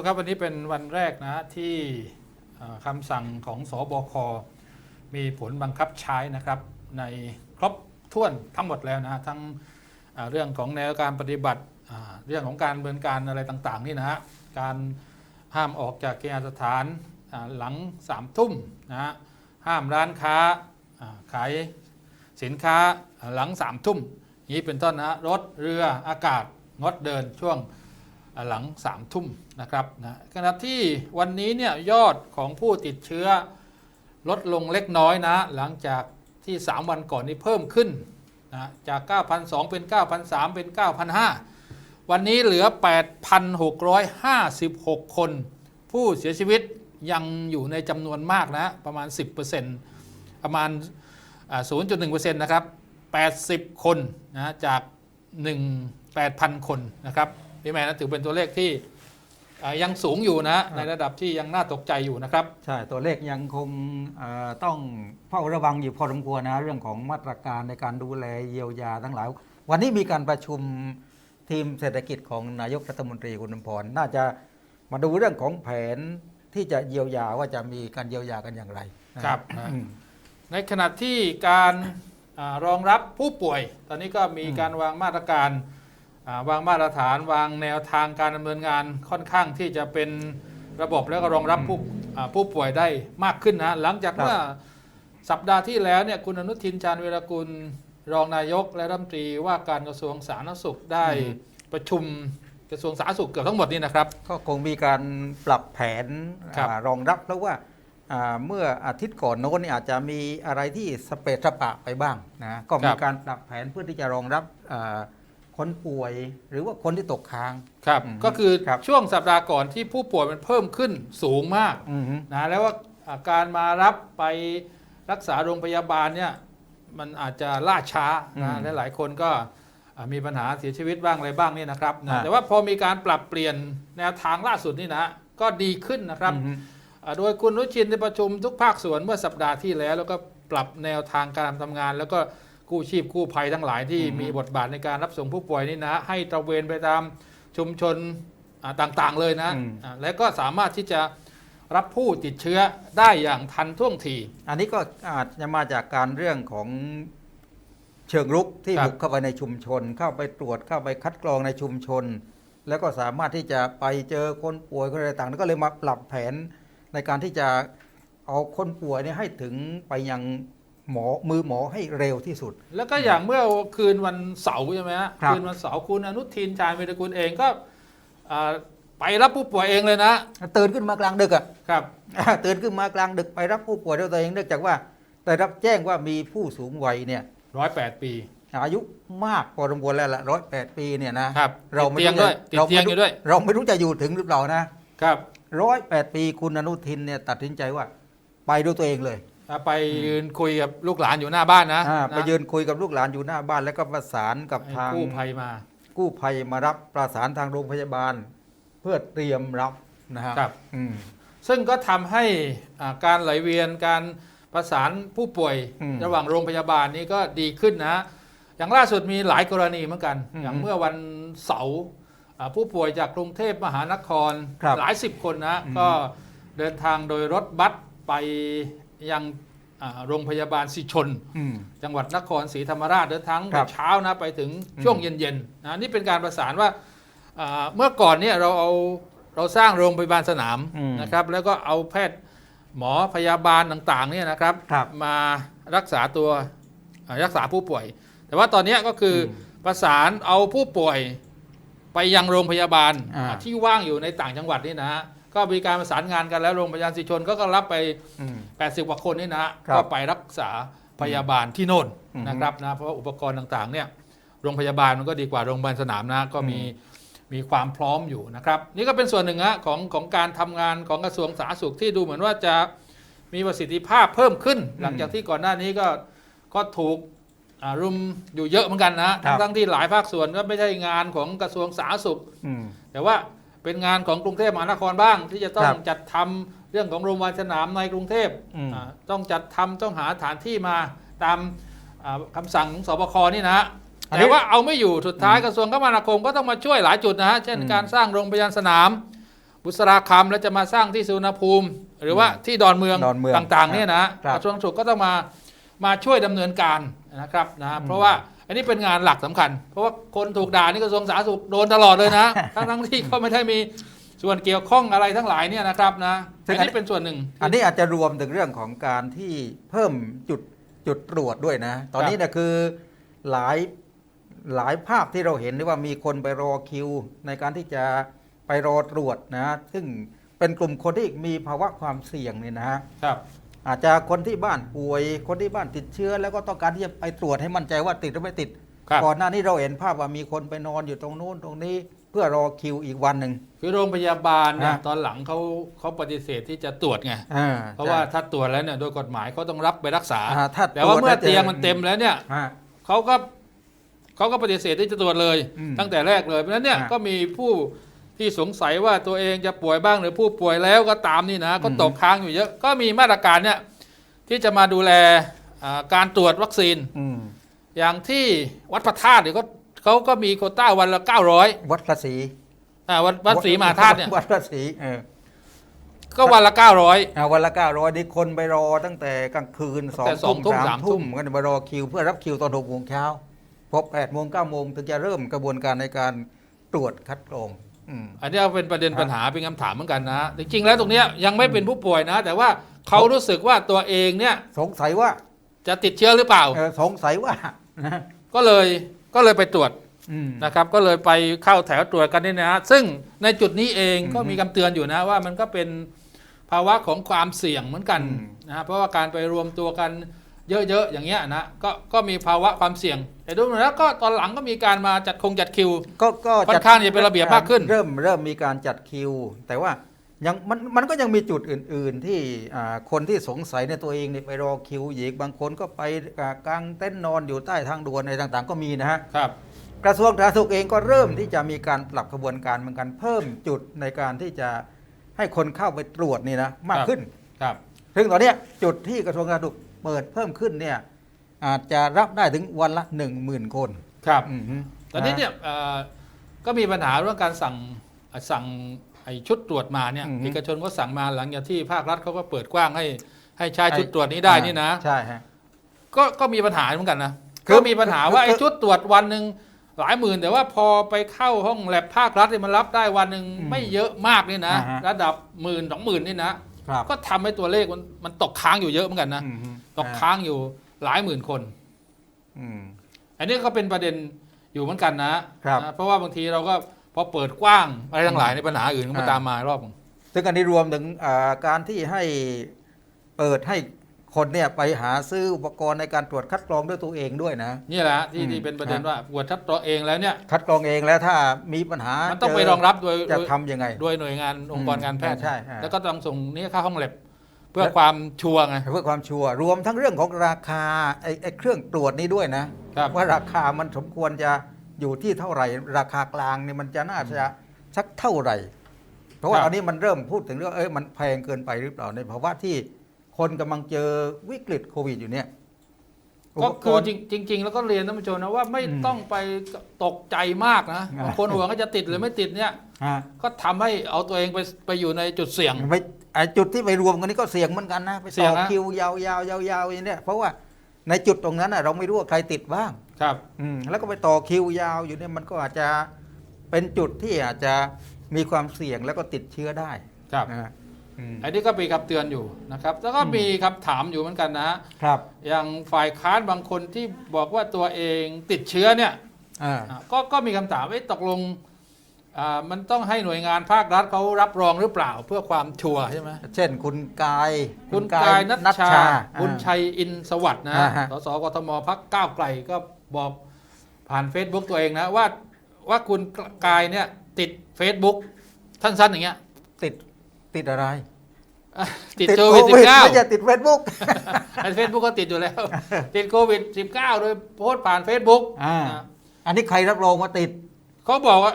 มครับวันนี้เป็นวันแรกนะที่คำสั่งของสอบคมีผลบังคับใช้นะครับ ในครบถ้วนทั้งหมดแล้วนะทั้งเรื่องของแนวการปฏิบัติเรื่องของการดำเนินการอะไรต่างๆนี่นะฮะการห้ามออกจากเกณฑ์สถานหลังสามทุ่มนะฮะห้ามร้านค้าขายสินค้าหลังสามทุ่มนี้เป็นต้นนะรถเรืออากาศงดเดินช่วง หลัง3ามทุ่มนะครับนะขณะที่วันนี้เนี่ยยอดของผู้ติดเชื้อลดลงเล็กน้อยนะ หลังจากที่ 3 วันก่อนนี้เพิ่มขึ้นนะจาก9,200เป็น9,300เป็น9,500วันนี้เหลือ 8,656 คน ผู้เสียชีวิตยังอยู่ในจำนวนมากนะประมาณ 10%ประมาณอ่า0.1%นะครับ 80 คนนะจาก 1 8,000 คนนะครับ พี่แมนนะถือเป็นตัวเลขที่อ่ายังสูงอยู่นะในระดับที่ยังน่าตกใจอยู่นะครับ ใช่ ตัวเลขยังคงเอ่อต้องเฝ้าระวังอยู่พอสมควรนะ เรื่องของมาตรการในการดูแลเยียวยาทั้งหลาย วันนี้มีการประชุมทีมเศรษฐกิจของนายกรัฐมนตรีคุณอมพรน่าจะมาดูเรื่องของแผนที่จะเยียวยาว่าจะมีการเยียวยากันอย่างไรนะครับอืมในขณะที่การอารองรับผู้ป่วย ตอนนี้ก็มีอืมการวางมาตรการอ่า วางมาตรฐานวางแนวทางการดำเนินงานค่อนข้างที่จะเป็นระบบแล้วก็รองรับผู้อ่าผู้ป่วยได้มากขึ้นนะหลังจากเมื่อสัปดาห์ที่แล้วเนี่ยคุณอนุทินชาญวีรกุลรองนายกและรัฐมนตรีว่าการกระทรวงสาธารณสุขได้ประชุมกระทรวงสาธารณสุขเกือบทั้งหมดนี่นะครับ ก็คงมีการปรับแผนครับอารองรับเพราะว่าอ่าเมื่ออาทิตย์ก่อนโน้นเนี่ยอาจจะมีอะไรที่สเปซสปะไปบ้างนะก็มีการปรับแผนเพื่อที่จะรองรับอ่า คนป่วยหรือว่าคนที่ตกค้าง ครับอืมก็คือครับช่วงสัปดาห์ก่อนที่ผู้ป่วยมันเพิ่มขึ้นสูงมากอือฮึ นะแล้วว่าอ่าการมารับไปรักษาโรงพยาบาลเนี่ยมันอาจจะล่าช้านะและหลายคนก็อ่ามีปัญหาเสียชีวิตบ้างอะไรบ้างเนี่ยนะครับนะแต่ว่าพอมีการปรับเปลี่ยนแนวทางล่าสุดนี่นะก็ดีขึ้นนะครับ อือฮึ อ่าโดยคุณอนุชินได้ประชุมทุกภาคส่วนเมื่อสัปดาห์ที่แล้ว แล้วก็ปรับแนวทางการทำงาน แล้วก็ กู้ชีพกู้ภัยทั้งหลายที่มีบทบาทในการรับส่งผู้ป่วยนี่นะ ให้ตระเวนไปตามชุมชนอ่าต่างๆเลยนะอ่าและก็สามารถที่จะรับผู้ติดเชื้อได้อย่างทันท่วงที อันนี้ก็อาจจะมาจากการเรื่องของเชิงรุกที่ครับบุกเข้าไปในชุมชน เข้าไปตรวจเข้าไปคัดกรองในชุมชน แล้วก็สามารถที่จะไปเจอคนป่วยคนอะไรต่างๆก็เลยมาปรับแผนในการที่จะเอาคนป่วยเนี่ยให้ถึงไปยัง หมอมือหมอให้เร็วที่สุด แล้วก็อย่างเมื่อคืนวันเสาร์ใช่ไหมฮะครับคืนวันเสาร์คุณอนุทินชาญวีรกุลเองก็อ่าไปรับผู้ป่วยเองเลยนะตื่นขึ้นมากลางดึกอะ ครับ ตื่นขึ้นมากลางดึกไปรับผู้ป่วยด้วยตัวเองเนื่องจากว่าได้รับแจ้งว่ามีผู้สูงวัยเนี่ย ร้อยแปดปีอายุมากพอสมควรแล้วละร้อยแปดปีเนี่ยนะครับเราติดเตียงด้วยติดเราเตียไม่งอรู้ยู่ด้วยเราไม่รู้จะอยู่ถึงหรือเปล่านะครับ ร้อยแปดปีคุณอนุทินเนี่ยตัดสินใจว่า ไปด้วยตัวเองเลย อ่าไปยืนคุยกับลูกหลานอยู่หน้าบ้านนะอ่าะไปยืนคุยกับลูกหลานอยู่หน้าบ้าน แล้วก็ประสานกับให้ทางกู้ภัยมา กู้ภัยมารับประสานทางโรงพยาบาล เพื่อเตรียมรับนะฮะครับ อืม ซึ่งก็ทำให้อ่าการไหลเวียนการประสานผู้ป่วยอืมระหว่างโรงพยาบาลนี้ก็ดีขึ้นนะอย่างล่าสุดมีหลายกรณีเหมือนกัน อืมอย่างเมื่อวันเสาร์อ่าผู้ป่วยจากกรุงเทพมหานครครับหลายสิบคนนะอืม ก็เดินทางโดยรถบัสไป ยังอ่าโรงพยาบาลสิชน อืม จังหวัดนครศรีธรรมราชเดินทางครับเช้านะไปถึงอืมช่วงเย็นๆนะนี่เป็นการประสานว่าอ่าเมื่อก่อนเนี่ยเราเอาเราสร้างโรงพยาบาลสนามอืมนะครับ แล้วก็เอาแพทย์หมอพยาบาลต่างๆเนี่ยนะครับ ครับมารักษาตัวอ่ารักษาผู้ป่วย แต่ว่าตอนเนี้ยก็คืออมประสานเอาผู้ป่วยไปยังโรงพยาบาลอ่า ที่ว่างอยู่ในต่างจังหวัดนี่นะฮะ ก็มีการประสานงานกันแล้วโรงพยาบาลสิชนก็ก็รับไป อืม 80กว่าคนนี่นะฮะครับก็ไปรักษาพยาบาลที่โน่นอืมนะครับนะเพราะว่าอุปกรณ์ต่างๆเนี่ยโรงพยาบาลมันก็ดีกว่าโรงพยาบาลสนามนะก็มีอืมีความพร้อมอยู่นะครับ นี่ก็เป็นส่วนหนึ่งฮะของของการทำงานของกระทรวงสาธารณสุขที่ดูเหมือนว่าจะมีประสิทธิภาพเพิ่มขึ้น หลังจากที่ก่อนหน้านี้ก็ก็ถูกอ่ารุมอยู่เยอะเหมือนกันนะทั้งทั้งที่หลายภาคส่วนก็ไม่ใช่งานของกระทรวงสาธารณสุข อืม แต่ว่า เป็นงานของกรุงเทพมหานครบ้าง ที่จะต้อคงรับจัดทำเรื่องของโรงพยาบาลสนามในกรุงเทพอืมอ่าต้องจัดทำต้องหาฐานที่มาตามอ่าคำสั่งของสบคนี่นะอันนี้แต่ว่าเอาไม่อยู่สุดท้ายกระทรวงคมนาคมก็ต้องมาช่วยหลายจุดนะฮะเช่นอืมการสร้างโรงพยาบาลสนาม บุษราคำแล้วจะมาสร้างที่สุวรรณภูมิ หรือว่าที่ดอนเมืองดอนเมืองต่างๆเนี่ยนะครับกระทรวงสาธารณสุขก็ต้องมามาช่วยดำเนินการนะครับนะเพราะว่า อันนี้เป็นงานหลักสำคัญ เพราะว่าคนถูกด่านี่กระทรวงสาธารณสุขโดนตลอดเลยนะ ทั้งทั้งๆที่เขาไม่ได้มีส่วนเกี่ยวข้องอะไรทั้งหลายเนี่ยนะครับนะซึ่อังนอันนี้เป็นส่วนหนึ่ง อันนี้อาจจะรวมถึงเรื่องของการที่เพิ่มจุดจุดตรวจด้วยนะ ตอนนี้เนะคือหลายหลายภาพที่เราเห็นได้ว่ามีคนไปรอคิว ในการที่จะไปรอตรวจนะ ซึ่งเป็นกลุ่มคนที่มีภาวะความเสี่ยงเนี่ยนะฮะครับ อาจจะคนที่บ้านป่วย คนที่บ้านติดเชื้อ แล้วก็ต้องการที่จะไปตรวจให้มั่นใจว่าติดหรือไม่ติดครับก่อนหน้านี้เราเห็นภาพว่ามีคนไปนอนอยู่ตรงนู้นตรงนี้เพื่อรอคิวอีกวันหนึ่งคือโรงพยาบาลเนี่ยฮะตอนหลังเขาเขาปฏิเสธที่จะตรวจไงอ่เพราะว่าถ้าตรวจแล้วเนี่ยโดยกฎหมายเขาต้องรับไปรักษาอ่าถ้าแต่ว่าตรจเมื่อแล้วจะเตียงมันเต็มแล้วเนี่ยฮะเขาก็เขาก็ปฏิเสธที่จะตรวจเลยอืมตั้งแต่แรกเลยเพราะฉะนั้นเนี่ยฮะก็มีผู้ ที่สงสัยว่าตัวเองจะป่วยบ้างหรือผู้ป่วยแล้วก็ตามนี่นะก็อืมตกค้างอยู่เยอะก็มีมาตรการเนี่ยที่จะมาดูแลอ่าการตรวจวัคซีนอืมอย่างที่วัดพระธาตุเนี่ยก็เขาก็มีโควต้าวันละ900วัดพระศรีอ่าวัดวัดศรีมหาธาตุเนี่ยวัดพระศรีเออก็วันละ900อ่าวันละเก้าร้อยนี่คนไปรอตั้งแต่กลางคืนสองแต่สองทุ่ทุ่มมสาสามมทุ่ทุ่มมก็จะมารอคิว เพื่อรับคิวตอนหกโมงเช้าพอแปดโมงเก้าโมงถึงจะเริ่มกระบวนการในการตรวจคัดกรอง อืมอันนี้เป็นประเด็นครับปัญหาเป็นคำถามเหมือนกันนะจริงๆแล้วตรงเนี้ยยังไม่เป็นผู้ป่วยนะ แต่ว่าเขารู้สึกว่าตัวเองเนี่ย สงสัยว่าจะติดเชื้อหรือเปล่าเออสงสัยว่านะก็เลยก็เลยไปตรวจอืมนะครับ ก็เลยไปเข้าแถวตรวจกันนี่นะฮะซึ่งในจุดนี้เองอืมก็มีคำเตือนอยู่นะว่ามันก็เป็นภาวะของความเสี่ยงเหมือนกันอืมนะฮะเพราะว่าการไปรวมตัวกัน เยอะๆอย่างเงี้ยนะก็ก็มีภาวะความเสี่ยง แต่ดูแล้วก็ตอนหลังก็มีการมาจัดคงจัดคิว ก็ก็ค่อนข้างจะเป็นระเบียบมากขึ้น เริ่มเริ่มมีการจัดคิว แต่ว่ายังมันมันก็ยังมีจุดอื่น ๆ ที่อ่าคนที่สงสัยในตัวเองเนี่ยไปรอคิวอีกบางคนก็ไปอ่ากางเต็นท์นอนอยู่ใต้ทางด่วนในต่างๆ ก็มีนะฮะครับกระทรวงสาธารณสุขเองก็เริ่มที่จะมีการปรับกระบวนการเหมือนกันเพิ่มจุดในการที่จะให้คนเข้าไปตรวจนี่นะมากขึ้นครับซึ่งตอนเนี้ยจุดที่กระทรวงสาธารณสุข เปิดเพิ่มขึ้นเนี่ยอาจจะรับได้ถึงวันละ 1 0,000 คนครับอือฮึตอนนี้เนี่ยเอ่อก็มีปัญหาเรื่องการสั่งเอ่อสั่งไอ้ชุดตรวจมาเนี่ยเอกชนก็สั่งมาหลังจากที่ภาครัฐเขาก็เปิดกว้างให้ให้ใช้ชุดตรวจนี้ได้นี่นะ ใช่ฮะ ก็ก็มีปัญหาเหมือนกันนะคือก็มีปัญหาว่าคือ ไอ้ชุดตรวจวันหนึ่งหลายหมื่น แต่ว่าพอไปเข้าห้องแลบภาครัฐเนี่ยมันรับได้วันหนึ่งไม่เยอะมากนี่นะ อ่าฮะ ระดับหมื่นสองหมื่นนี่นะ ครับก็ทำให้ตัวเลขมันมันตกค้างอยู่เยอะเหมือนกันนะอืมฮึตกค้างอยู่หลายหมื่นคน อืม อันนี้ก็เป็นประเด็นอยู่เหมือนกันนะครับนะเพราะว่าบางทีเราก็พอเปิดกว้างอะไรทั้งหลายในปัญหาอื่นก็มาอ่า ตามมารอบหนึ่งซึ่งอันนี้รวมถึงอ่าการที่ให้เปิดให้ คนเนี่ยไปหาซื้ออุปกรณ์ในการตรวจคัดกรองด้วยตัวเองด้วยนะ นี่แหละที่อืม ที่เป็นประเด็นครับว่าปวดทับตัวเองแล้วเนี่ย คัดกรองเองแล้วถ้ามีปัญหามันต้องเจไปรองรับโดยจะโดยทำยังไงด้วยหน่วยงานองค์กรการแพทย์ ใช่ใช่แล้วก็ต้องส่งนี่เข้าห้องแลบเพื่อแล้วความชัวร์ไง เพื่อความชัวร์รวมทั้งเรื่องของราคาไอ้ไอ้เครื่องตรวจนี้ด้วยนะ ครับ ว่าราคามันสมควรจะอยู่ที่เท่าไหร่ ราคากลางเนี่ยมันจะน่าจะสักเท่าไหร่ เพราะว่าครับตอนนี้มันเริ่มพูดถึงเรื่องเอ้ยมันแพงเกินไปหรือเปล่าในภาวะที่ คนกำลังเจอวิกฤตโควิดอยู่เนี่ยก็ปคือรณ์ จริงจริง ๆ แล้วก็เรียนท่านผู้ชมนะว่าไม่อืมต้องไปตกใจมากนะอ่า บางคนห่วงว่าจะติดหรือไม่ติดเนี่ยฮะก็ทำให้เอาตัวเองไปไปอยู่ในจุดเสี่ยง ไปไอ้จุดที่ไปรวมกันนี่ก็เสี่ยงเหมือนกันนะไปเสี่ยต่งอนะ คิวยาวๆยาวๆอย่างเนี้ยเพราะว่าในจุดตรงนั้นน่ะเราไม่รู้ว่าใครติดบ้าง ครับ อืมแล้วก็ไปต่อคิวยาวอยู่เนี่ยมันก็อาจจะเป็นจุดที่อาจจะมีความเสี่ยงแล้วก็ติดเชื้อได้ครับ นะฮะ อืมอันนี้ก็มีคำเตือนอยู่นะครับ แล้วก็อืมมีคำถามอยู่เหมือนกันนะครับอย่างฝ่ายค้านบางคนที่บอกว่าตัวเองติดเชื้อเนี่ยอ่าอะก็ก็มีคำถามว่าตกลงอ่ามันต้องให้หน่วยงานภาครัฐเขารับรองหรือเปล่าเพื่อความชัวร์ใช่ไหมเช่น คุณกาย คุณกายนัชชาบุญอ่าชัยอินสวัสด์นะอ่าฮะสสกทมพักก้าวไกลก็บอกผ่าน Facebook ตัวเองนะว่าว่าคุณกายเนี่ยติด Facebook สั้นๆอย่างเงี้ยติดติดอะไรอะ ติดโควิด19ไม่ใช่ติดเฟซบุ๊กในเฟซบุ๊กก็ติดอยู่แล้ว ติดโควิด19โดยโพสต์ผ่าน Facebook อ่านะอันนี้ใครรับรองว่าติดเขาบอกว่า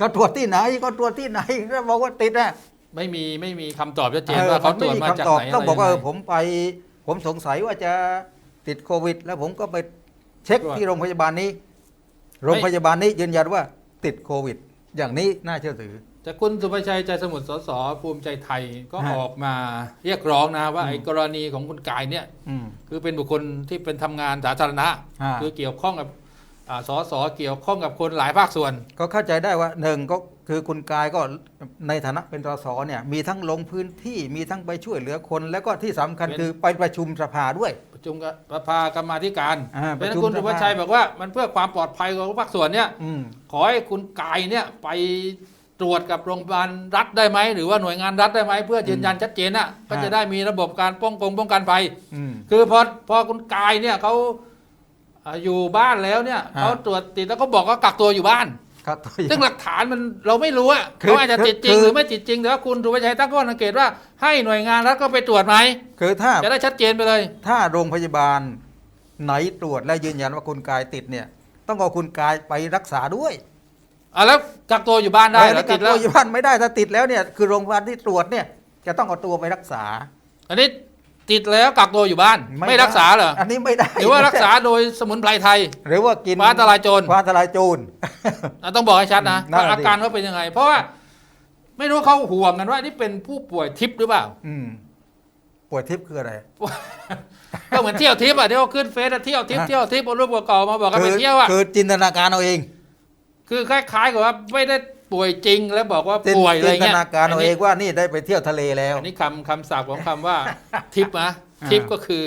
ก็ตรวจที่ไหนก็ตรวจที่ไหนก็บอกว่าติดนะไม่มีไม่มีคำตอบชัดเจนว่าเขาตรวจมาจากคำตอบไหนต้องบอกว่าะเอไรอยังไงผมไป ผมสงสัยว่าจะติดโควิด แล้วผมก็ไปเช็คตรวจที่โรงพยาบาลนี้ โรงพยาบาลนี้ยืนยันว่าติดโควิด อย่างนี้น่าเชื่อถือ แต่คุณสุภชัยใจสมุทรสสภูมิใจไทยก็ฮะออกมาเรียกร้องนะว่าอืมไอ้กรณีของคุณกายเนี่ยอืมคือเป็นบุคคลที่เป็นทำงานสาธารณะ อ่า คือเกี่ยวข้องกับอ่าสสเกี่ยวข้องกับคนหลายภาคส่วน ก็เข้าใจได้ว่าหนึ่งก็คือคุณกายก็ในฐานะเป็นสสเนี่ยมีทั้งลงพื้นที่มีทั้งไปช่วยเหลือคน แล้วก็ที่สำคัญเป็น คือไปประชุมสภาด้วย ประชุมกับประภากรรมาธิการอ่าเพราะฉะนั้นประชุมคุณสุภชัยสภาบอกว่ามันเพื่อความปลอดภัยของภาคส่วนเนี่ย อืม ขอให้คุณกายเนี่ยไป ตรวจกับโรงพยาบาลรัฐได้ไหม หรือว่าหน่วยงานรัฐได้ไหม เพื่อยืนยันชัดเจนน่ะก็จะได้มีระบบการป้องกงป้องกันภัยอืมคือพอพอคุณกายเนี่ยเขาอ่าอยู่บ้านแล้วเนี่ยฮะเขาตรวจติดแล้วก็บอกว่ากักตัวอยู่บ้านครับตัวอย่างซึ่งหลักฐานมันเราไม่รู้อะคือเขาอาจจะติดจริงคือหรือไม่ติดจริงแต่ว่าคุณสุภชัยตั้งข้อสังเกตว่าให้หน่วยงานรัฐก็ไปตรวจไหมคือถ้าจะได้ชัดเจนไปเลย ถ้าโรงพยาบาลไหนตรวจและยืนยันว่าคุณกายติดเนี่ย ต้องเอาคุณกายไปรักษาด้วย อะแล้วกักตัวอยู่บ้านได้เหรอแต่ติดแล้วกักตัอยู่บ้านไม่ได้ถ้าติดแล้วเนี่ยคือโรงพยาบาลที่ตรวจเนี่ยจะต้องเอาตัวไปรักษา อันนี้ติดแล้วกักตัวอยู่บ้าน ไม่รักษาเหรออันนี้ไม่ได้หรือว่ารักษาโดยสมุนไพรไทย หรือว่ากินฟ้าทลายโจรฟ้าทลายโจรอะต้องบอกให้ชัดนะอืมนั่นว่าแหละอาการเขาเป็นยังไง เพราะว่า ไม่รู้เขาห่วงกันว่านี่เป็นผู้ป่วยทิพย์หรือเปล่า อืมป่วยทิพย์คืออะไรก็เหมือนเที่ยวทิพย์อะที่เขาขึ้นเฟซอะเที่ยวทิพย์ฮะเที่ยวทิพย์เอารูปเก่าๆมาบอกกันไปคือเที่ยวอะคือจินตนาการเอาเอง คือคล้ายๆกับว่าไม่ได้ป่วยจริงแล้วบอกว่าจินป่วยอะไรจินตเงี้ยนาการเอาเองว่านี่ได้ไปเที่ยวทะเลแล้ว อันนี้คำคำศัพท์ของคำว่า ทิพย์นะอ่าทิพย์ก็คือ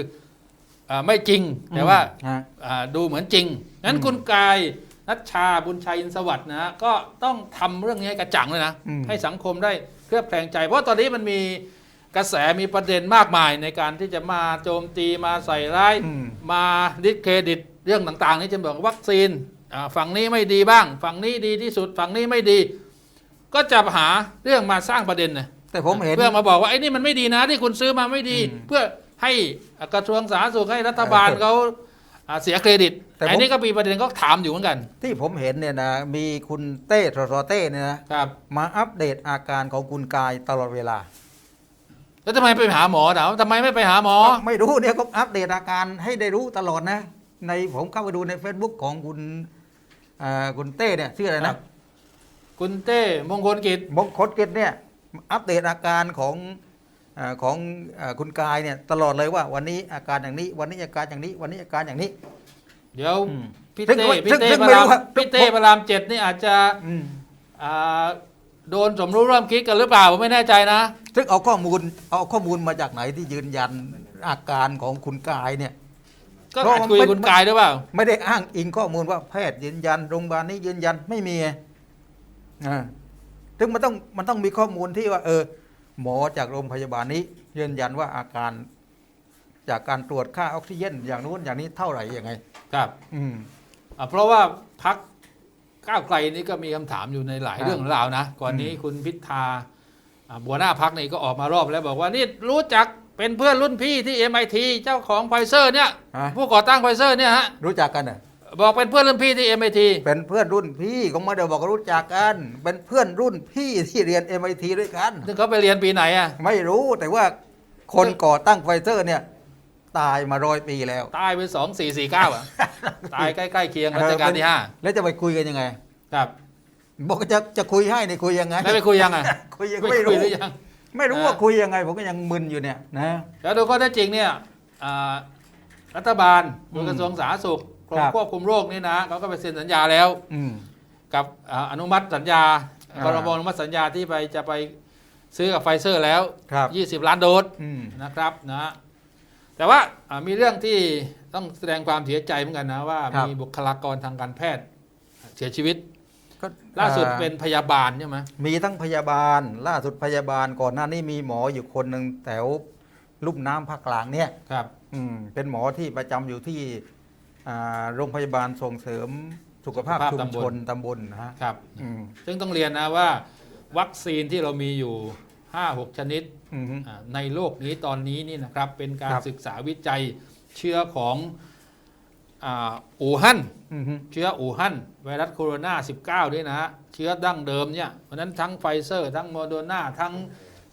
อ่าไม่จริงแต่ว่าฮะ อ่าดูเหมือนจริงงั้นอืมคุณกายนัชชาบุญชัยอินทร์สวัสดิ์นะฮะก็ต้องทำเรื่องนี้ให้กระจ่างเลยนะ อืม ให้สังคมได้เคลือบแคลงใจ เพราะตอนนี้มันมีกระแสมีประเด็นมากมายในการที่จะมาโจมตีมาใส่ร้าย อืม มาดิสเครดิตเรื่องต่างๆ นี่จะบอกว่าวัคซีนอ่า ฝั่งนี้ไม่ดีบ้าง ฝั่งนี้ดีที่สุด ฝั่งนี้ไม่ดี ก็จะหาเรื่องมาสร้างประเด็นนะแต่ผมเห็นเพื่อมาบอกว่าไอ้นี่มันไม่ดีนะ ที่คุณซื้อมาไม่ดีอืมเพื่อให้กระทรวงสาธารณสุขให้รัฐบาลเออเขาอ่าเสียเครดิตแต่ผมไอ้นี่ก็มีประเด็นก็ถามอยู่เหมือนกัน ที่ผมเห็นเนี่ยนะมีคุณเต้สสเต้เนี่ยนะครับมาอัปเดตอาการของคุณกายตลอดเวลา แล้วทำไมไปหาหมอถามว่าทำไมไม่ไปหาหมอ ไม่รู้เนี่ยก็อัปเดตอาการให้ได้รู้ตลอดนะ ในผมเข้าไปดูใน Facebook ของคุณ อ่าคุณเต้เนี่ยชื่ออะไรครันะบคุณเต้มงคลกิจมงคลกิจเนี่ยอัปเดตอาการของอาของอาคุณกายเนี่ยตลอดเลยว่าวันนี้อาการอย่างนี้ วันนี้อาการอย่างนี้ วันนี้อาการอย่างนี้ เดี๋ยวอืมพี่ซึ่งเต้ซึ่พี่งเต้ซึ่งพไม่ระรู้รามว่าพี่เต้พระรามเจ็ดนี่อาจจะอืมอ่าโดนสมรู้ร่วมคิดกันหรือเปล่าผมไม่แน่ใจนะซึ่งเอาข้อมูลเอาข้อมูลมาจากไหนที่ยืนยันอาการของคุณกายเนี่ย ก็เพราะอาจมันคุยเป็นคุณกายด้วยเปล่า ไม่ได้อ้างอิงข้อมูลว่าแพทย์ยืนยันโรงพยาบาลนี้ยืนยันไม่มีอ่าซึ่งมันต้องมันต้องมีข้อมูลที่ว่า เออ หมอจากโรงพยาบาลนี้ ยืนยันว่าอาการ จากการตรวจค่าออกซิเจนอย่างนู้นอย่างนี้เท่าไหร่ยังไง ครับ อืม อะเพราะว่าพักก้าวไกลนี่ก็มีคำถามอยู่ในหลายครับเรื่องราวนะก่อนนี้อืมคุณพิธาอ่าบัวหน้าพักนี่ก็ออกมารอบแล้วบอกว่านี่รู้จัก เป็นเพื่อนรุ่นพี่ที่ MIT เจ้าของไฟเซอร์เนี่ยอะผู้ก่อตั้งไฟเซอร์เนี่ยฮะ รู้จักกันเหรอบอกเป็นเพื่อนรุ่นพี่ที่ MIT เป็นเพื่อนรุ่นพี่ก็ไม่ได้บอกว่ารู้จักกัน เป็นเพื่อนรุ่นพี่ที่เรียน MIT ด้วยกัน ซึ่งเขาไปเรียนปีไหนอะ ไม่รู้แต่ว่าคนก่อตั้งไฟเซอร์เนี่ย ตายมาร้อยปีแล้ว ตายไปสองสี่สี่เก้าอะ ตายใกล้ๆเคียงรัชกาลที่ห้าแล้วจะไปคุยกันยังไง ครับ บอกว่าจะจะคุยให้นี่คุยยังไงแล้วไปคุยยังอะ คุยยังไม่ไม่คุรู้ยหรือยัง ไม่รู้นะว่าคุยยังไงผมก็ยังมึนอยู่เนี่ยนะแล้วดูข้อเท็จจริงเนี่ยอ่ารัฐบาลโดยอืมกระทรวงสาธารณสุขกรมครับควบคุมโรคนี่นะเขาก็ไปเซ็นสัญญาแล้วอืมกับอ่าอนุมัติสัญญาอ่ากรมอนุมัติสัญญาที่ไปจะไปซื้อกับไฟเซอร์แล้วครับ20 ล้านโดสอืมนะครับนะแต่ว่าอ่ามีเรื่องที่ต้องแสดงความเสียใจเหมือนกันนะว่าครับมีบุคลากรทางการแพทย์เสียชีวิต ก็ล่าสุดอ่เป็นพยาบาลใช่ไหมมีทั้งพยาบาล ล่าสุดพยาบาลก่อนหน้านี้มีหมออยู่คนหนึ่งแถวลุ่มน้ำภาคกลางเนี่ย ครับ อืมเป็นหมอที่ประจำอยู่ที่อ่าโรงพยาบาลส่งเสริมสุขภาพสุขภาพชุมตำบล ชนตำบลนะฮะครับ อืมซึ่งต้องเรียนนะว่า วัคซีนที่เรามีอยู่ 5-6 ชนิดอืม อ่าในโลกนี้ตอนนี้นี่นะครับ เป็นการครับศึกษาวิจัยเชื้อของ อาอู่ฮั่นอืมเชื้ออู่ฮั่นไวรัสโคโรนา19 ด้วยนะฮะเชื้อดั้งเดิมเนี่ยเพราะฉะนั้นทั้งไฟเซอร์ ทั้งโมเดอร์นาทั้ง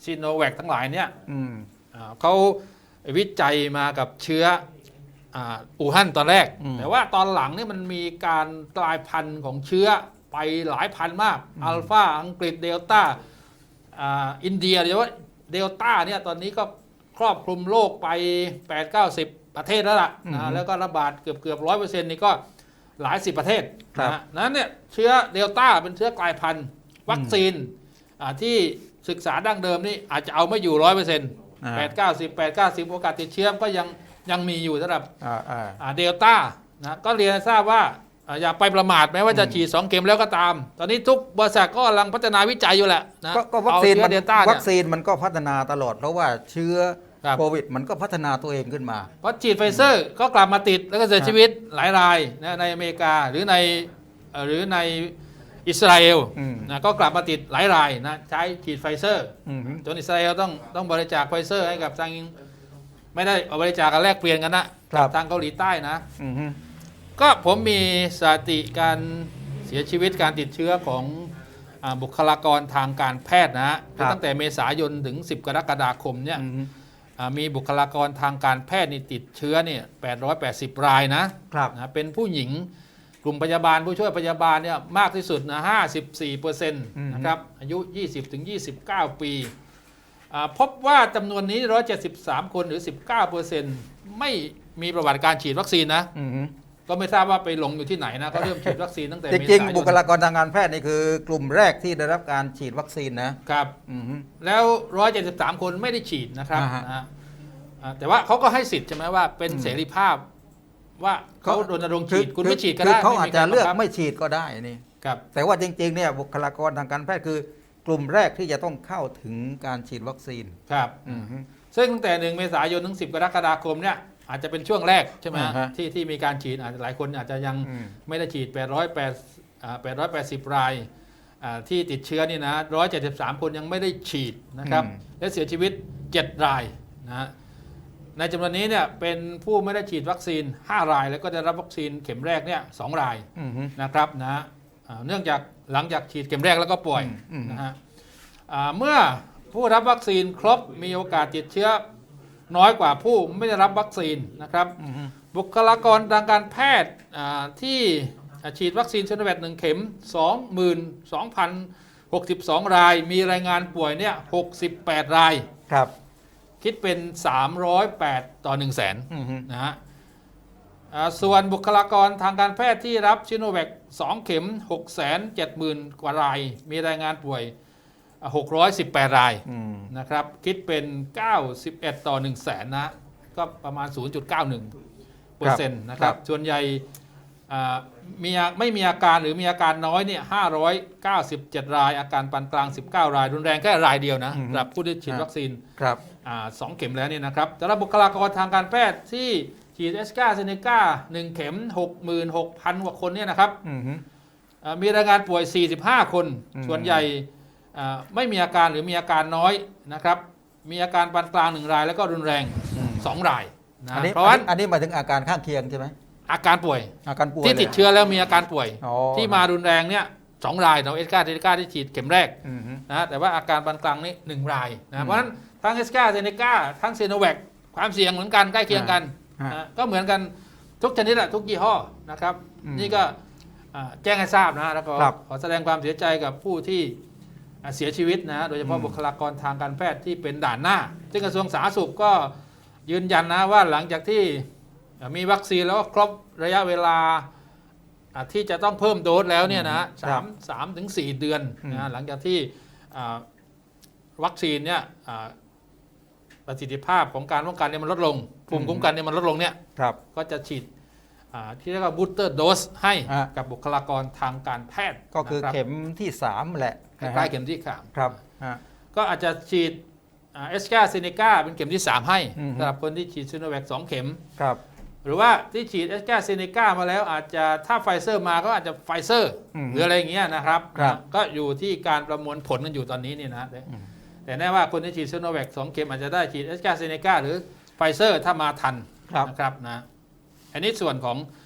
ซีโนแวคทั้งหลายเนี่ยอืมอ่าเขาวิจัยมากับเชื้ออ่าอู่ฮั่นตอนแรกอืมแต่ว่าตอนหลังเนี่ยมันมีการกลายพันธุ์ของเชื้อไปหลายพันมากอัลฟาอังกฤษเดลต้าอ่าอินเดียเดี๋ยวว่าเดลต้าเนี่ยตอนนี้ก็ครอบคลุมโลกไป 8 9 0 ประเทศแล้วล่ะอืมนะแล้วก็ระบาดเกือบเกือบร้อยเปอร์เซ็นต์นี่ก็หลายสิบประเทศครับนะฮะนั้นเนี่ยเชื้อเดลต้าเป็นเชื้อกลายพันธุ์วัคซีนอ่าที่ศึกษาดั้งเดิมนี่อาจจะเอาไม่อยู่ร้อยเปอร์เซ็นต์อ่าแปดเก้าสิบแปดเก้าสิบโอกาสติดเชื้อก็ยังยังมีอยู่สำหรับอ่าอ่าอ่าเดลต้านะก็เรียนให้ทราบว่าอ่าอย่าไปประมาทแม้ว่าจะอืมฉีด2เข็มแล้วก็ตาม ตอนนี้ทุกบริษัทก็กำลังพัฒนาวิจัยอยู่แหละนะก็ก็วัคซีนเอามันเชื้อเดลต้าเนี่วัยคซีนมันก็พัฒนาตลอดเพราะว่าเชื้อ ครับโควิด มันก็พัฒนาตัวเองขึ้นมา เพราะฉีดไฟเซอร์ก็กลับมาติดแล้วก็เสียชีวิตหลายรายนะในอเมริกาหรือในเอ่อหรือในอิสราเอลอืมนะก็กลับมาติดหลายรายนะใช้ฉีดไฟเซอร์อืมจนอิสราเอลต้องต้องบริจาคไฟเซอร์ให้กับทางไม่ได้เอาบริจาคกันแลกเปลี่ยนกันนะครับทางเกาหลีใต้นะอืมก็ผมมีสถิติการเสียชีวิตการติดเชื้อของอาบุคลากรทางการแพทย์นะฮะครับตั้งแต่เมษายนถึง 10 กรกฎาคมเนี่ยอื มอ่ามีบุคลากรทางการแพทย์นี่ติดเชื้อเนี่ย880 รายนะครับนะเป็นผู้หญิงกลุ่มพยาบาลผู้ช่วยพยาบาลเนี่ยมากที่สุดนะ54เปอร์เซ็นต์นะครับอายุ 20ถึง29 ปีอ่าพบว่าจำนวนนี้ 173 คนหรือ 19เปอร์เซ็นต์ไม่มีประวัติการฉีดวัคซีนนะอืม ก็ไม่ทราบว่าไปหลงอยู่ที่ไหนนะก็เริ่มฉีดวัคซีนตั้งแต่จเมริงษายๆบุคนลากรทางการแพทย์นี่คือกลุ่มแรกที่ได้รับการฉีดวัคซีนนะครับอืมแล้ว 173 คนไม่ได้ฉีดนะครับอ่าฮะนะฮะอ่าแต่ว่าเขาก็ให้สิทธิ์ใช่ไหมว่าเป็นอืมเสรีภาพ ว่าเขารณรงค์คืฉีดคุณไม่ฉีดก็คืได้เขาอาจจะไม่มีรเลือกบังคับไม่ฉีดก็ได้นี่ครับแต่ว่าจริงๆเนี่ยบุคลากรทางการแพทย์คือกลุ่มแรกที่จะต้องเข้าถึงการฉีดวัคซีนครับอืมซึ่งตั้งแต่1เมษายนถึง 10 กรกฎาคมเนี่ย อาจจะเป็นช่วงแรกใช่ไหมฮะอ่าฮะที่ที่มีการฉีดอาจจะหลายคนอาจจะยังอืม ไม่ได้ฉีด 808อ่า880 รายอ่าที่ติดเชื้อนี่นะ173 คนยังไม่ได้ฉีดนะครับอืมและเสียชีวิต 7 รายนะฮะในจำนวนนี้เนี่ยเป็นผู้ไม่ได้ฉีดวัคซีน 5 ราย แล้วก็ได้รับวัคซีนเข็มแรกเนี่ยสราย อืมนะครับนะฮะอ่าเนื่องจากหลังจากฉีดเข็มแรกแล้วก็ป่วยอืมอืม นะฮะอ่าเมื่อผู้รับวัคซีนครบมีโอกาสติดเชื้อ น้อยกว่าผู้ไม่ได้รับวัคซีนนะครับอืมบุคลากรทางการแพทย์อ่าที่ฉีดวัคซีนซิโนแวคหนึ่งเข็ม 22,062 ราย มีรายงานป่วยเนี่ย68 ราย ครับ คิดเป็น 308 ต่อ 1 0 0 0 0แสนอืมนะฮะอ่าส่วนบุคลากรทางการแพทย์ที่รับชิโนแวค2เข็ม 670,000 กว่าราย มีรายงานป่วยอ่า 618 รายอืมนะครับ คิดเป็น 91 ต่อ 1 0 0 0 0แสนนะ ก็ประมาณ 0.91เปอร์เซ็นต์นะครับ ส่วนใหญ่อ่ามีอาไม่มีอาการหรือมีอาการน้อยเนี่ย597 ราย อาการปานกลาง 19 ราย รุนแรงแค่รายเดียวนะอืมสำหรับผู้ที่ฉีดครับวัคซีนครับอ่าสองเข็มแล้วเนี่ยนะครับแต่ละบุคลากรทางการแพทย์ที่ฉีดเอสกาเซเนกาหนึ่งเข็ม 66,000 กว่าคนเนี่ยนะครับอืมอ่ามีรายงานป่วย 45 คนอืมส่วนใหญ่อ่า ไม่มีอาการหรือมีอาการน้อยนะครับ มีอาการปานกลางหนึ่งราย แล้วก็รุนแรง2รายนะอันนี้เพราะว่าอันนี้หมายถึงอาการข้างเคียงใช่ไหมอาการป่วยอาการป่วยที่ติดเชื้อแล้วมีอาการป่วยอ๋อที่มารุนแรงเนี่ยสองรายของเอสกาเซเนกาที่ฉีดเข็มแรกอืมนะแต่ว่าอาการปานกลางนี่หนึ่งรายอืนะมเพราะฉะนั้นทั้งเอสกาเซเนกาทั้งเซโนแวคความเสี่ยงเหมือนกันใกล้เคียงกันฮะนะก็เหมือนกันทุกชนิดอะทุกยี่ห้อนะครับอืมนี่ก็อ่าแจ้งให้ทราบนะแล้วก็ครับขอแสดงความเสียใจกับผู้ที่อ่า เสียชีวิตนะโดยเฉพาะอืมบุคลากรทางการแพทย์ที่เป็นด่านหน้า ซึ่งกระทรวงสาธารณสุขก็ยืนยันนะว่าหลังจากที่อ่ามีวัคซีนแล้วก็ครบระยะเวลาอ่าที่จะต้องเพิ่มโดสแล้วเนี่ยนะสามสามถึงสี่เดือนนะหลังจากที่อ่าวัคซีนเนี่ยอ่าประสิทธิภาพของการป้องกันเนี่ยมันลดลงภูมิคุ้มกันเนี่ยมันลดลงเนี่ยครับก็จะฉีดอ่าที่เรียกว่าบูสเตอร์โดสให้อะกับบุคลากรทางการแพทย์ ก็คือนะรับเข็มที่สามแหละ คล้ายๆเข็มที่สามครับฮะก็อาจจะฉีดเอสกาเซเนกาเป็นเข็มที่ 3 ให้อือฮึสำหรับคนที่ฉีดซิโนแวค2เข็มครับหรือว่าที่ฉีดเอสกาเซเนกามาแล้วอาจจะถ้าไฟเซอร์มาก็อาจจะไฟเซอร์อืมหรืออะไรอย่างเงี้ยนะครับครับนะก็อยู่ที่การประมวลผลกันอยู่ตอนนี้นี่นะแต่อืมแต่แน่ว่าคนที่ฉีดซิโนแวค2เข็มอาจจะได้ฉีดเอสกาเซเนกาหรือไฟเซอร์ถ้ามาทันครับนะครับนะอันนี้ส่วนของอา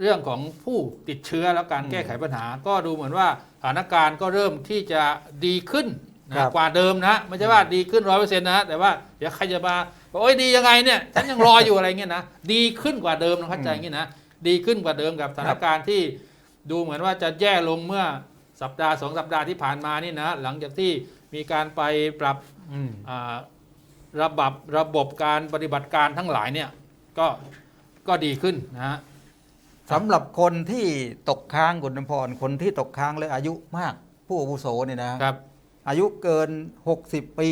เรื่องของผู้ติดเชื้อแล้วการอืมแก้ไขปัญหา ก็ดูเหมือนว่าสถานการณ์ก็เริ่มที่จะดีขึ้นนะครับกว่าเดิมนะไม่ใช่ว่าดีขึ้นร้อยเปอร์เซ็นต์นะแต่ว่าเดี๋ยวใครจะมาบอกโอ้ยดียังไงเนี่ยฉันยังรออยู่อะไรเงี้ยนะดีขึ้นกว่าเดิมนะเข้าใจอย่างงี้นะดีขึ้นกว่าเดิมกับสถานการณ์ที่ดูเหมือนว่าจะแย่ลงเมื่อสัปดาห์สองสัปดาห์ที่ผ่านมานี่นะหลังจากที่มีการไปปรับอืมอ่าระบบระบบการปฏิบัติการทั้งหลายเนี่ยก็ก็ดีขึ้นนะฮะ สำหรับคนที่ตกค้างคุณนพรคนที่ตกค้างและอายุมาก ผู้อาวุโสเนี่ยนะครับ อายุเกิน 60 ปี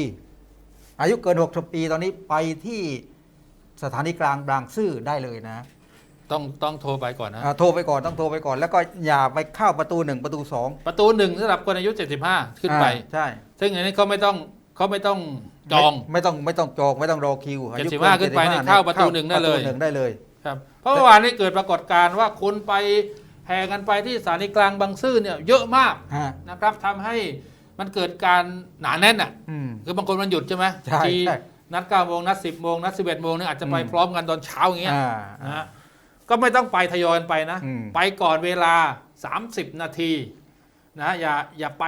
อายุเกิน 60 ปีตอนนี้ไปที่สถานีกลางบางซื่อได้เลยนะต้องต้องโทรไปก่อนนะอ่าโทรไปก่อนต้องโทรไปก่อน แล้วก็อย่าไปเข้าประตูหนึ่งประตูสองประตูหนึ่งสำหรับคนอายุ 75 ขึ้นไป อ่าใช่ ซึ่งอันนี้เขาไม่ต้องเขาไม่ต้องจอง ไม่ไม่ต้องไม่ต้องจองไม่ต้องรอคิวอายุ75ขึ้นไปเนี่ยเข้าประตูหนึ่งได้เลย ประตูหนึ่งได้เลย ครับเพราะเมื่อวานนี้เกิดปรากฏการณ์ว่าคนไปแห่กันไปที่สถานีกลางบางซื่อเนี่ยเยอะมากฮะนะครับทำให้มันเกิดการหนาแน่นอะอืม คือบางคนมันหยุดใช่ไหมใช่ทีใช่นัด9โมงนัด 10โมงนัด 11โมงเนี่ยอาจจะไปอืม พร้อมกันตอนเช้าอย่างเงี้ยอ่า นะฮะก็ไม่ต้องไปทยอยกันไปนะ อืม ไปก่อนเวลา 30 นาทีนะอย่าอย่าไป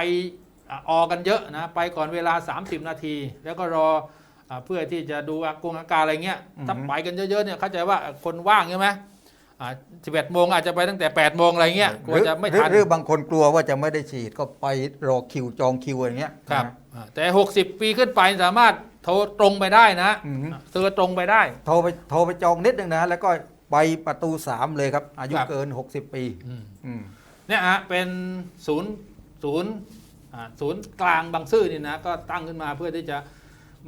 อะออกันเยอะนะไปก่อนเวลา 30 นาที แล้วก็รออะ เพื่อที่จะดูอากงอาการอะไรเงี้ยถ้าไปกันเยอะๆเนี่ยเข้าใจว่าคนว่างใช่ไหมอ่า11โมงอาจจะไปตั้งแต่8โมงอะไรเงี้ยกลัวจะไม่หรือทันหรือบางคนกลัวว่าจะไม่ได้ฉีดก็ไปรอคิวจองคิวอย่างเงี้ยครับนะอ่าแต่ 60 ปีขึ้นไปสามารถโทรตรงไปได้นะอืมเธอตรงไปได้ โทรไปโทรไปจองนิดนึงนะ แล้วก็ไปประตู 3 เลยครับ อายุครับเกิน 60 ปีอืมอืมเนี่ยฮะเป็นศูนย์ศูนย์อ่าศูนย์กลางบางซื่อนี่นะ ก็ตั้งขึ้นมาเพื่อที่จะ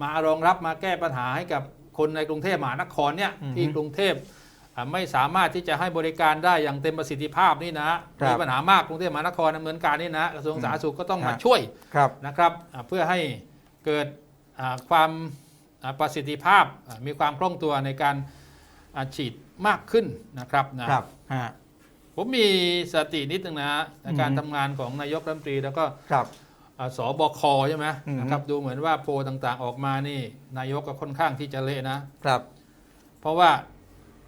มารองรับมาแก้ปัญหาให้กับคนในกรุงเทพมหานครเนี่ยอือฮึที่กรุงเทพอ่าไม่สามารถที่จะให้บริการได้อย่างเต็มประสิทธิภาพนี่นะครับมีปัญหามากกรุงเทพมหานครดำเนินการนี่นะกระทรวงอืมสาธารณสุขก็ต้องมาฮะช่วยครับนะครับอ่าเพื่อให้เกิดอ่าความอ่าประสิทธิภาพอ่ามีความคล่องตัวในการอ่าฉีดมากขึ้นนะครับนะครับฮะผมมีสตินิดนึงนะในการอืมทำงานของนายกรัฐมนตรีแล้วก็ครับอ่า สบคใช่ไหมอืมนะครับดูเหมือนว่าโพลต่างๆออกมานี่ นายกก็ค่อนข้างที่จะเละนะครับ เพราะว่า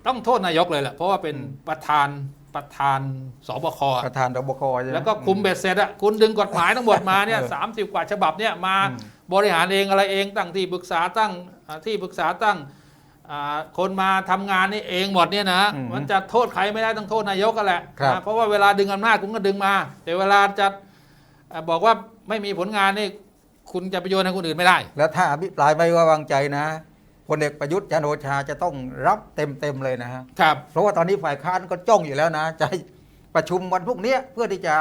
ต้องโทษนายกเลยแหละเพราะว่าเป็นอืมประธานประธานสบคประธานรบคใช่ไหมแล้วก็คุมเบ็ดเสร็จอะคุณดึงกฎหมายทั้งหมดมาเนี่ยเออสามสิบกว่าฉบับเนี่ยมาอืมบริหารเองอะไรเองตั้งที่ปรึกษาตั้งอ่าที่ปรึกษาตั้งอ่าคนมาทำงานนี่เองหมดเนี่ยนะอืมมันจะโทษใครไม่ได้ต้องโทษนายกกันแหละครับนะเพราะว่าเวลาดึงอำนาจคุณก็ดึงมา แต่เวลาจะอ่าบอกว่า ไม่มีผลงานนี่คุณจะไปโยนให้คนอื่นไม่ได้ แล้วถ้าอภิปรายไม่ไว้วางใจนะพลเอกประยุทธ์จันทร์โอชาจะต้องรับเต็มๆเลยนะฮะครับเพราะว่าตอนนี้ฝ่ายค้านก็จ้องอยู่แล้วนะจะประชุมวันพรุ่งนี้เพื่อที่จะ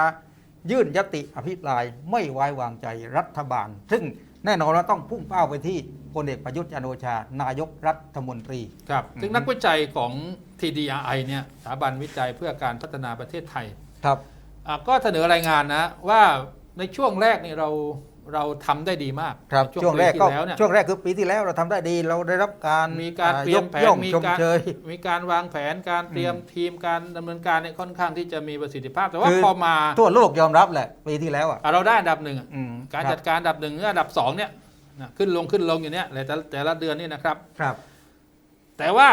ยื่นยติอภิปรายไม่ไว้วางใจรัฐบาล ซึ่งแน่นอนว่าต้องพุ่งเป้าไปที่พลเอกประยุทธ์จันทร์โอชา นายกรัฐมนตรีครับอืมซึ่งนักวิจัยของ TDRI เนี่ยสถาบันวิจัยเพื่อการพัฒนาประเทศไทยครับอะก็เสนอรายงานนะว่า ในช่วงแรกนี่เราเราทำได้ดีมากครับในช่วงแรกปีก็ที่แล้วเนี่ยช่วงแรกคือปีที่แล้วเราทำได้ดีเราได้รับการมีการอ่เตรียมกแผนย่องมีชมการเชยมีการวางแผนการเตรียมทีมการดำเนินการเนี่ยค่อนข้างที่จะมีประสิทธิภาพ แต่ว่าคือพอมาทั่วโลกยอมรับแหละปีที่แล้วอะอะเราได้อันดับหนึ่งอะอืมการคจับดการอันดับหนึ่งอันดับสองเนี่ยนะขึ้นลงขึ้นลงอยู่เนี่ยแต่ละแต่ละเดือนนี่นะครับครับ แต่ว่า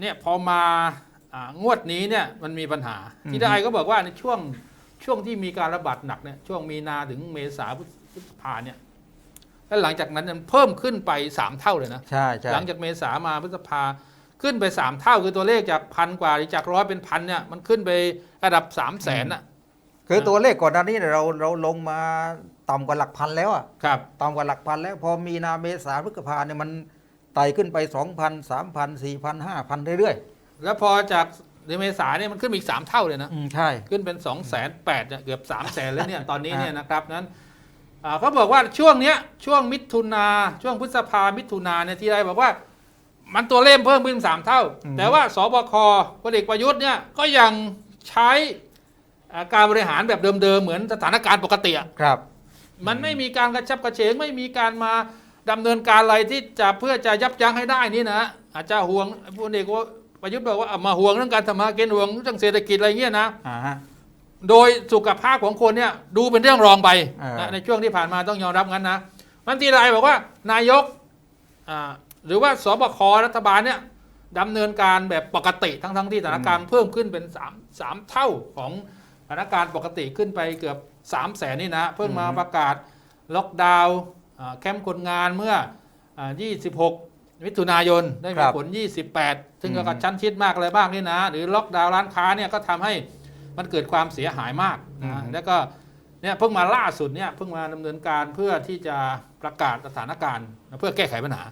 เนี่ยพอมาอ่างวดนี้เนี่ยมันมีปัญหาอืมที่ได้ก็บอกว่าในช่วง ช่วงที่มีการระบาดหนักเนี่ยช่วงมีนาถึงเมษาพฤษภาเนี่ยแล้วหลังจากนั้นเนี่ยเพิ่มขึ้นไปสามเท่าเลยนะใช่ใช่หลังจากเมษามาพฤษภาขึ้นไปสามเท่าคือตัวเลขจากพันกว่าหรือจากร้อยเป็นพันเนี่ยมันขึ้นไประดับสามแสนอะคือตัวเลขก่อนหน้านี้เนี่ยเราเราลงมาต่ำกว่าหลักพันแล้วอะครับต่ำกว่าหลักพันแล้ว พอมีนาเมษาพฤษภาเนี่ยมันไต่ขึ้นไป2,000 3,000 4,000 5,000เรื่อยแล้วพอจาก เดือนเมษาเนี่ยมันขึ้นมาอีกสามเท่าเลยนะๆอืมใช่ ขึ้นเป็น2องแสนแปดเกือบ3ามแสนแล้วเนี่ยตอนนี้เนี่ยอะนะครับนั้นอ่าเขาบอกว่าช่วงเนี้ยช่วงมิถุนาช่วงพฤษภามิถุนาเนี่ยที่ไรบอกว่า มันตัวเลขเพิ่มขึ้นสามเท่าแต่ว่าสบคพลเอกประยุทธ์เนี่ยก็ยังใช้อ่าการบริหารแบบเดิมๆเหมือนสถานการณ์ปกติอะ ครับ มันไม่มีการกระชับกระเฉงไม่มีการมาดำเนินการอะไรที่จะเพื่อจะยับยั้งให้ได้นี่นะอาจจะห่วงพลเอก ประยุทธ์บอกว่าเอามาห่วงเรื่องการทำมาหากินห่วงเรื่องเศรษฐกิจอะไรเงี้ยนะ อ่าฮะ โดยสุขภาพของคนเนี่ยดูเป็นเรื่องรองไปอ่านนะในช่วงที่ผ่านมาต้องยอมรับงั้นนะมันทีไรบอกว่านายกอ่าหรือว่าสบครัฐบาลเนี่ยดำเนินการแบบปกติทั้งทั้งๆที่สถานการณ์เพิ่มขึ้นเป็น3 3เท่าของสถานการณ์ปกติขึ้นไปเกือบ3 0 0แสนนี่นะเพิ่งมาประกาศล็อกดาวน์อ่าแคมป์คนงานเมื่ออ่า26 มิถุนายนได้มีผล 28 ซึ่งก็กระชั้นชิดมากอะไรบ้างนี่นะ หรือล็อกดาวน์ร้านค้าเนี่ยก็ทำให้มันเกิดความเสียหายมากนะอืมแล้วก็เนี่ยเพิ่งมาล่าสุดเนี่ยเพิ่งมาดำเนินการเพื่อที่จะประกาศสถานการณ์เพื่อแก้ไขปัญหา